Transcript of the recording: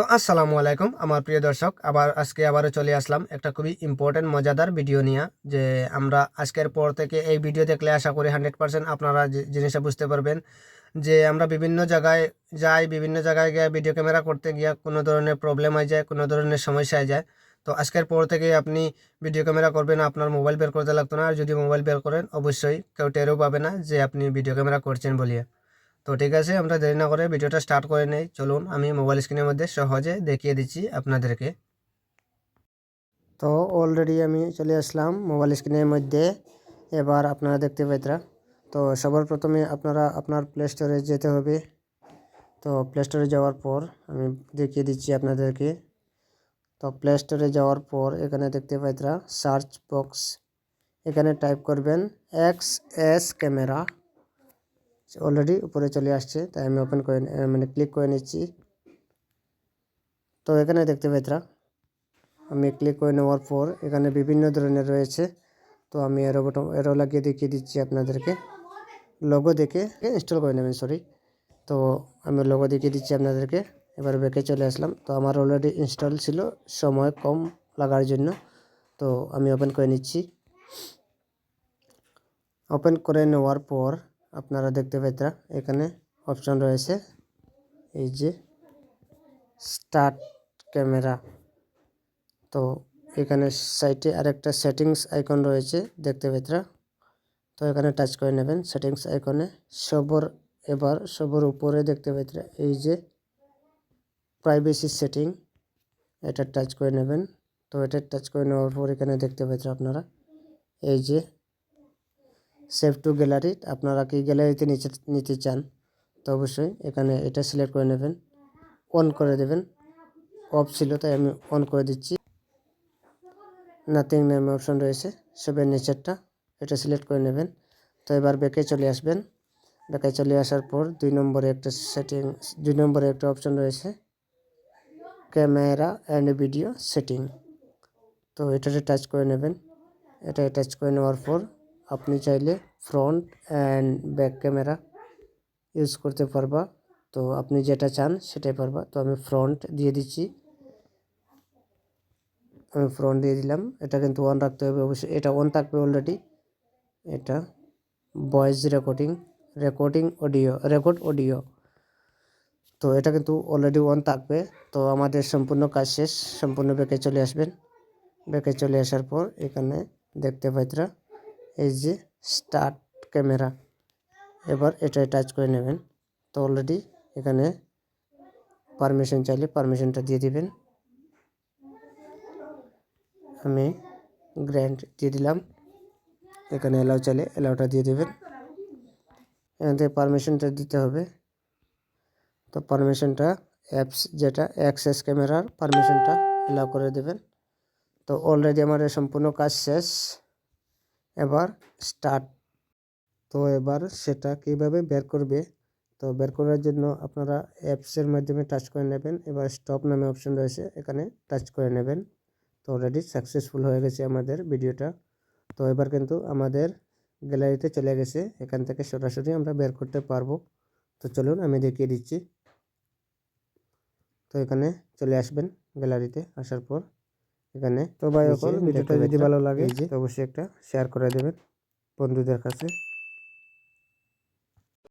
তো আসসালামু আলাইকুম, আমার প্রিয় দর্শক। আবার আজকে আবারও চলে আসলাম একটা খুবই ইম্পর্টেন্ট মজাদার ভিডিও নিয়ে, যে আমরা আজকের পর থেকে এই ভিডিও দেখলে আশা করি হান্ড্রেড পার্সেন্ট আপনারা জিনিসটা বুঝতে পারবেন, যে আমরা বিভিন্ন জায়গায় যাই, বিভিন্ন জায়গায় গিয়ে ভিডিও ক্যামেরা করতে গিয়ে কোনো ধরনের প্রবলেম হয়ে যায়, কোনো ধরনের সমস্যা হয়ে যায়। তো আজকের পর থেকে আপনি ভিডিও ক্যামেরা করবেন, আপনার মোবাইল বের করতে লাগতো না। আর যদি মোবাইল বের করেন, অবশ্যই কেউ টেরও পাবে না যে আপনি ভিডিও ক্যামেরা করছেন বলিয়ে। তো ঠিক আছে, আমরা দেরি না করে ভিডিওটা স্টার্ট করে নেই। চলুন, আমি মোবাইল স্ক্রিনের মধ্যে সহজে দেখিয়ে দিচ্ছি আপনাদেরকে। তো অলরেডি আমি চলে আসলাম মোবাইল স্ক্রিনের মধ্যে। এবার আপনারা দেখতে পাইতরা তো সবার প্রথমে আপনারা আপনার প্লে স্টোরে যেতে হবে। তো প্লে স্টোরে যাওয়ার পর আমি দেখিয়ে দিচ্ছি আপনাদেরকে। তো প্লে স্টোরে যাওয়ার পর এখানে দেখতে পাইতরা সার্চ বক্স এখানে টাইপ করবেন এক্স এস ক্যামেরা অলরেডি উপরে চলে আসছে, তাই আমি ওপেন করে মানে ক্লিক করে নিচ্ছি। তো এখানে দেখতে পাইতরা আমি ক্লিক করে নেওয়ার পর এখানে বিভিন্ন ধরনের রয়েছে। তো আমি এরো বটম এরো লাগিয়ে দেখিয়ে দিচ্ছি আপনাদেরকে। লোগো দেখে ইনস্টল করে নেবেন সরি তো আমি লোগো দেখিয়ে দিচ্ছি আপনাদেরকে, এবার ব্যাকে চলে আসলাম। তো আমার অলরেডি ইনস্টল ছিল, সময় কম লাগার জন্য। তো আমি ওপেন করে নিচ্ছি। ওপেন করে নেওয়ার পর আপনারা দেখতে পাইতরা এখানে অপশন রয়েছে, এই যে স্টার্ট ক্যামেরা তো এখানে সাইটে আরেকটা সেটিংস আইকন রয়েছে, দেখতে পাইতরা তো এখানে টাচ করে নেবেন সেটিংস আইকনে সবর এবার, সবর উপরে দেখতে পাইতরা এই যে প্রাইভেসি সেটিং এটা টাচ করে নেবেন। তো এটা টাচ করে নেওয়ার পর এখানে দেখতে পাইতরা আপনারা, এই যে সেভ টু গ্যালারি। আপনারা কি গ্যালারিতে নিচে, নিতে চান, তো অবশ্যই এখানে এটা সিলেক্ট করে নেবেন, অন করে দেবেন। অফ ছিল, তাই আমি অন করে দিচ্ছি। নাথিং নামে অপশন রয়েছে সবের নিচেরটা, এটা সিলেক্ট করে নেবেন। তো এবার ব্যাকে চলে আসবেন। ব্যাকে চলে আসার পর দুই নম্বরে একটা সেটিং, দুই নম্বরে একটা অপশন রয়েছে, ক্যামেরা অ্যান্ড ভিডিও সেটিং। তো এটাতে টাচ করে নেবেন। এটা টাচ করে নেওয়ার পর আপনি চাইলে front and back camera use করতে পারবা। তো আপনি যেটা চান সেটাই পারবা। তো আমি ফ্রন্ট দিয়ে দিচ্ছি। আমি ফ্রন্ট দিয়ে দিলাম। এটা কিন্তু অন রাখতে হবে অবশ্যই। এটা অন থাকবে অলরেডি এটা voice recording recording audio record audio তো এটা কিন্তু অলরেডি অন থাকবে। তো আমাদের সম্পূর্ণ কাজ শেষ। সম্পূর্ণ ব্যাকে চলে আসবেন। ব্যাকে চলে আসার পর এখানে দেখতে পাইতরা। এই যে স্টার্ট ক্যামেরা এবার এটা টাচ করে নেবেন। তো অলরেডি এখানে পারমিশন চাইলে পারমিশনটা দিয়ে দিবেন। আমি গ্র্যান্ড দিয়ে দিলাম। এখানে এলাও চাইলে এলাওটা দিয়ে দেবেন। এখান থেকে পারমিশনটা দিতে হবে। তো পারমিশনটা অ্যাপস যেটা অ্যাক্সেস ক্যামেরার পারমিশনটা এলাও করে দেবেন। তো অলরেডি আমার সম্পূর্ণ কাজ শেষ। এবার স্টার্ট তো এবার সেটা কীভাবে বের করবে? তো বের করার জন্য আপনারা অ্যাপসের মাধ্যমে টাচ করে নেবেন। এবার স্টপ নামে অপশন রয়েছে, এখানে টাচ করে নেবেন। তো অলরেডি সাকসেসফুল হয়ে গেছে আমাদের ভিডিওটা। তো এবার কিন্তু আমাদের গ্যালারিতে চলে গেছে, এখান থেকে সরাসরি আমরা বের করতে পারব। তো চলুন আমি দেখিয়ে দিচ্ছি। তো এখানে চলে আসবেন গ্যালারিতে আসার পর। এখানে তো ভাই ভিডিওটা যদি ভালো লাগে যে। অবশ্যই একটা শেয়ার করে দেবেন বন্ধুদের কাছে